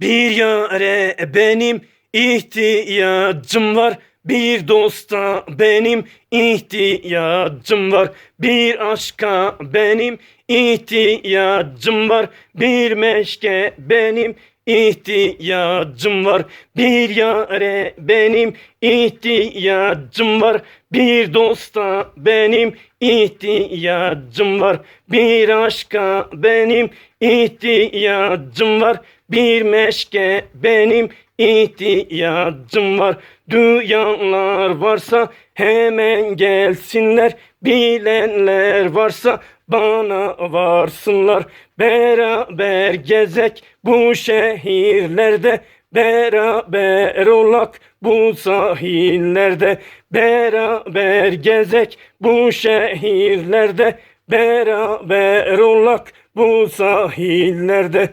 Bir yare benim ihtiyacım var. Bir dosta benim ihtiyacım var. Bir aşka benim ihtiyacım var. Bir meşke benim ihtiyacım var. Bir yare benim ihtiyacım var. Bir dosta benim ihtiyacım var. Bir aşka benim ihtiyacım var. Bir meşke benim ihtiyacım var. Duyanlar varsa hemen gelsinler. Bilenler varsa bana varsınlar. Beraber gezek bu şehirlerde. Beraber olak bu sahillerde. Beraber gezek bu şehirlerde. Beraber olak bu sahillerde.